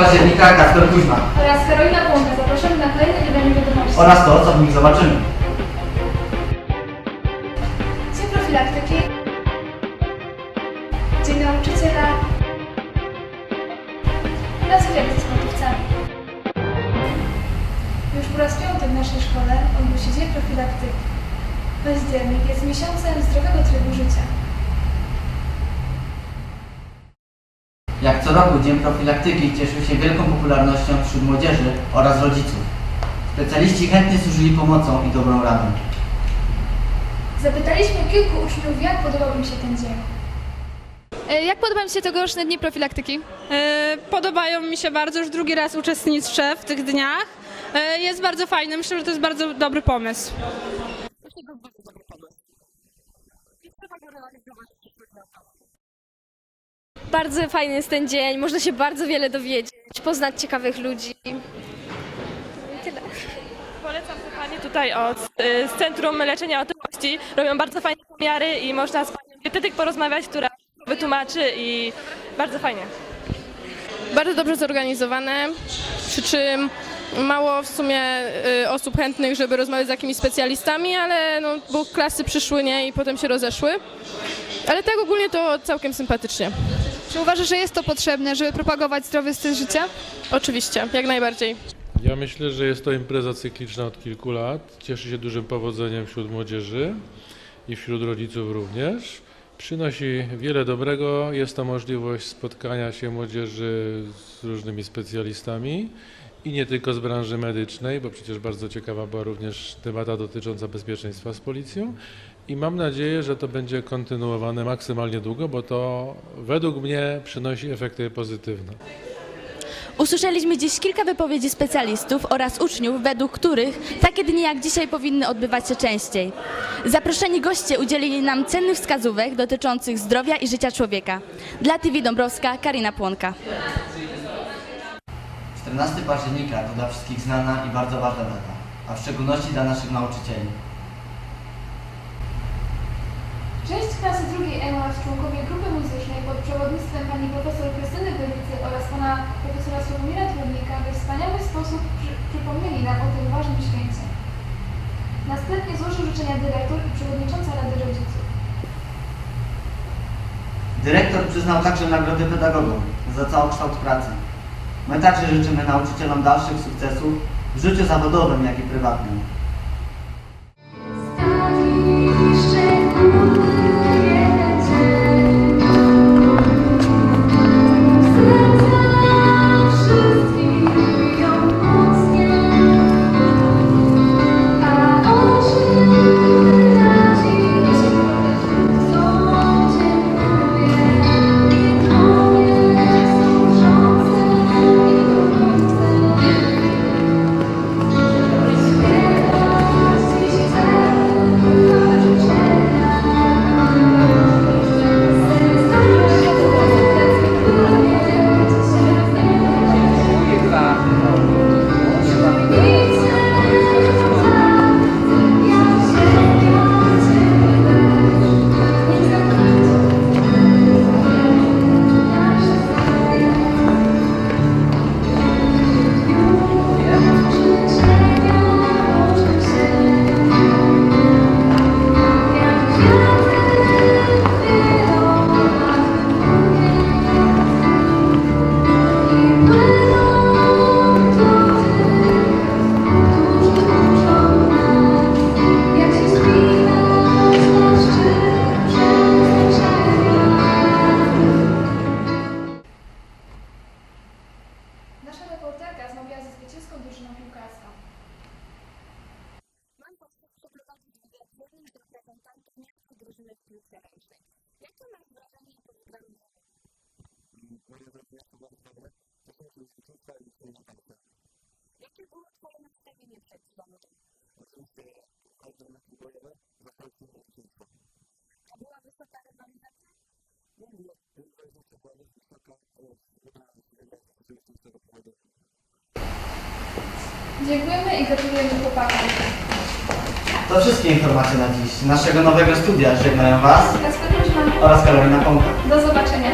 16 października Kasper Kuźma oraz Karolina Płonka. Zapraszamy na kolejne wydanie wiadomości. oraz to, co w nich zobaczymy. Dzień profilaktyki. Dzień nauczyciela. Oraz wywiad ze sportowcami. Już po raz piąty w naszej szkole odbył się Dzień Profilaktyki. Październik jest miesiącem zdrowego trybu życia. Jak co roku Dzień Profilaktyki cieszył się wielką popularnością wśród młodzieży oraz rodziców. Specjaliści chętnie służyli pomocą i dobrą radą. Zapytaliśmy kilku uczniów, jak podobał im się ten dzień. E, Jak podobają Ci się tegoroczne dni profilaktyki? E, Podobają mi się bardzo, już drugi raz uczestniczę w tych dniach. E, Jest bardzo fajne, myślę, że to jest bardzo dobry pomysł. Bardzo fajny jest ten dzień, można się bardzo wiele dowiedzieć, poznać ciekawych ludzi. I tyle. Polecam pytanie tutaj od y, z Centrum Leczenia Otyłości. Robią bardzo fajne pomiary i można z panią dietetyk porozmawiać, która wytłumaczy i bardzo fajnie. Bardzo dobrze zorganizowane, przy czym mało w sumie y, osób chętnych, żeby rozmawiać z jakimiś specjalistami, ale no, bo klasy przyszły nie i potem się rozeszły. Ale tak ogólnie to całkiem sympatycznie. Czy uważasz, że jest to potrzebne, żeby propagować zdrowy styl życia? Oczywiście, jak najbardziej. Ja myślę, że jest to impreza cykliczna od kilku lat. Cieszy się dużym powodzeniem wśród młodzieży i wśród rodziców również. Przynosi wiele dobrego. Jest to możliwość spotkania się młodzieży z różnymi specjalistami i nie tylko z branży medycznej, bo przecież bardzo ciekawa była również debata dotycząca bezpieczeństwa z policją. I mam nadzieję, że to będzie kontynuowane maksymalnie długo, bo to według mnie przynosi efekty pozytywne. Usłyszeliśmy dziś kilka wypowiedzi specjalistów oraz uczniów, według których takie dni jak dzisiaj powinny odbywać się częściej. Zaproszeni goście udzielili nam cennych wskazówek dotyczących zdrowia i życia człowieka. Dla TV Dąbrowska, Karina Płonka. 14 października to dla wszystkich znana i bardzo ważna data, a w szczególności dla naszych nauczycieli. Część klasy drugiej E oraz członkowie grupy muzycznej pod przewodnictwem Dyrektor przyznał także nagrody pedagogom za całokształt pracy. My także życzymy nauczycielom dalszych sukcesów w życiu zawodowym, jak i prywatnym. Dziękujemy i gratulujemy chłopakom. To wszystkie informacje na dziś. Z naszego nowego studia żegnają Was oraz Karolina Pąka. Do zobaczenia.